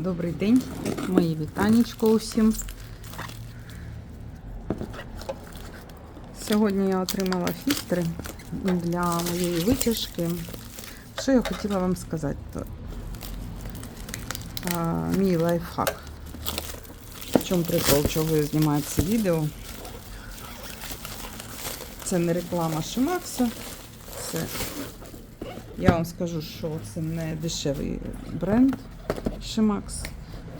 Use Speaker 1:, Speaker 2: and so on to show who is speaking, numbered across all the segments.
Speaker 1: Добрий день, мої вітанечко усім. Сьогодні я отримала фільтри для моєї витяжки. Що я хотіла вам сказати? То, а, мій лайфхак. В чому прикол, чого я знімаю це відео? Це не реклама Шимакса. Це я вам скажу, що це не дешевий бренд Шимакс.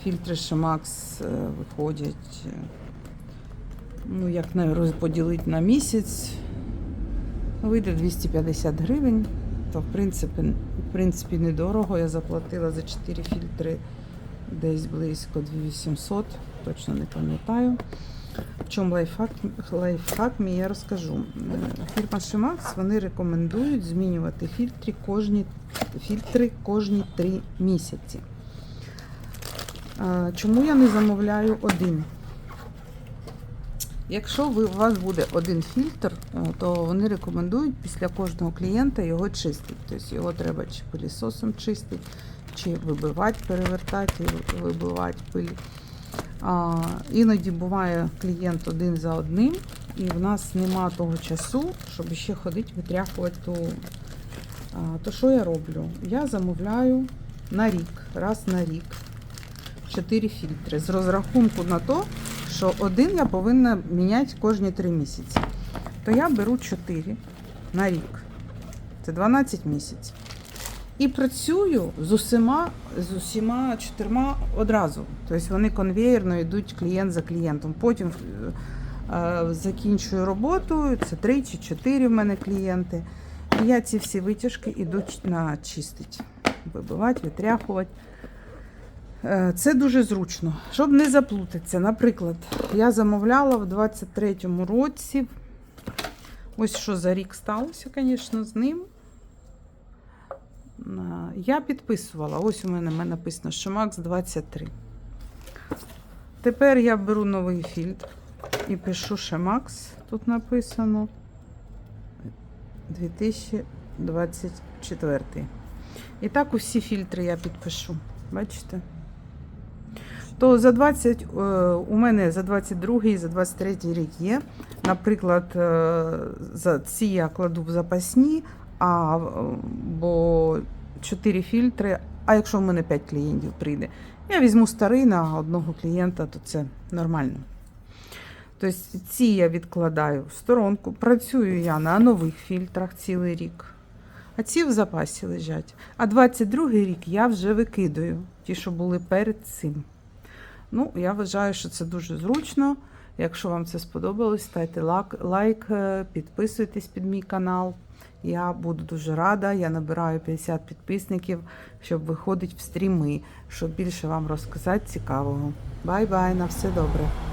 Speaker 1: Фільтри Шимакс виходять, е, ну, як розподілити на місяць, вийде 250 гривень. То, в принципі, в принципі, недорого. Я заплатила за 4 фільтри десь близько 2800, точно не пам'ятаю. В чому лайфхак, лайфхак мій я розкажу. Е, Фірма Шимакс вони рекомендують змінювати фільтри кожні, фільтри кожні 3 місяці. Чому я не замовляю один? Якщо ви, у вас буде один фільтр, е, то вони рекомендують після кожного клієнта його чистити. Тобто його треба чи пилісосом чистити, чи вибивати, перевертати, вибивати пиль. А, іноді буває клієнт один за одним, і в нас нема того часу, щоб ще ходити, витряхувати ту. А, то що я роблю? Я замовляю на рік, раз на рік, 4 фільтри з розрахунку на то, що один я повинна міняти кожні 3 місяці. То я беру 4 на рік. Це 12 місяців. І працюю з усіма, з усіма чотирма одразу. Тобто вони конвеєрно йдуть клієнт за клієнтом. Потім е, закінчую роботу, це 3 чи 4 в мене клієнти. І я ці всі витяжки йдуть на чистить. Вибивати, витряхувати. Е, Це дуже зручно. Щоб не заплутатися. Наприклад, я замовляла в 23-му році. Ось що за рік сталося, звісно, з ним. Е, Я підписувала. Ось у мене, написано, що Макс 23. Тепер я беру новий фільтр і пишу ще Макс. Тут написано 2024. І так усі фільтри я підпишу. Бачите? То за 20, е, у мене за 22 і за 23 рік є. Наприклад, е, за ці я кладу в запасні, бо 4 фільтри. А якщо в мене 5 клієнтів прийде, я візьму старий на одного клієнта, то це нормально. Тобто ці я відкладаю в сторонку. Працюю я на нових фільтрах цілий рік. А ці в запасі лежать. А 22 рік я вже викидаю, ті, що були перед цим. Ну, я вважаю, що це дуже зручно. Якщо вам це сподобалось, ставте лайк, е, підписуйтесь під мій канал. Я буду дуже рада. Я набираю 50 підписників, щоб виходити в стріми, щоб більше вам розказати цікавого. Бай-бай, на все добре.